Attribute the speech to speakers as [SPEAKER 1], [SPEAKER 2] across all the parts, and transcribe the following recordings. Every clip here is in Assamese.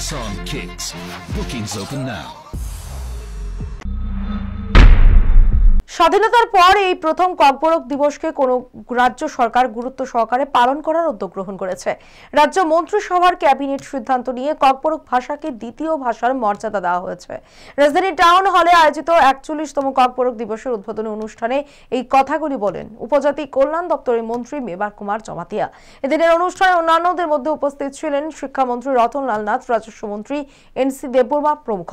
[SPEAKER 1] Nissan Kicks. Bookings open now.
[SPEAKER 2] স্বাধীনতার পর এই প্রথম কর্পোরক দিবসকে কোনো রাজ্য সরকার গুরুত্ব সহকারে পালন করার উদ্যোগ গ্রহণ করেছে। রাজ্য মন্ত্রিসভার ক্যাবিনেট সিদ্ধান্ত নিয়ে কর্পোরক ভাষাকে দ্বিতীয় ভাষার মর্যাদা দেওয়া হয়েছে। রাজধানী টাউন হলে আয়োজিত একচল্লিশতম কর্পোরক দিবসের উদ্বোধনী অনুষ্ঠানে এই কথাগুলি বলেন উপজাতি কল্যাণ দপ্তরের মন্ত্রী মেবার কুমার জমাতিয়া। এদিনের অনুষ্ঠানে অন্যান্যদের মধ্যে উপস্থিত ছিলেন শিক্ষামন্ত্রী রতনলাল নাথ, রাজস্ব মন্ত্রী এনসি দেববর্মা প্রমুখ।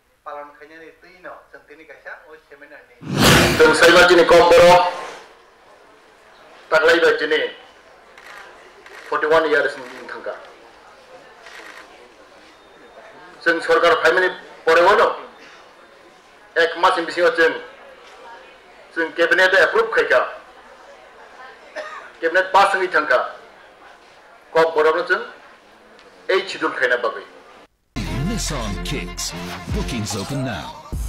[SPEAKER 3] समं अरन बायखा पालन खायनानि तैनो जों दिनै गायसा ओ सेमिनारनि
[SPEAKER 4] जों साइमा दिनै कम बर' तागलायबाय दिनै फर्टि वान इयार्स थांगा जों सरकार फाइमानि बरायबानो एक मासनि बिसिङाव जों जों केबिनेट एप्रुभ खायखा केबिनेट पास होङै थांखा कब बरावनो जों ओइ सिडुल खायना बागै
[SPEAKER 1] Nissan Kicks. Bookings open now.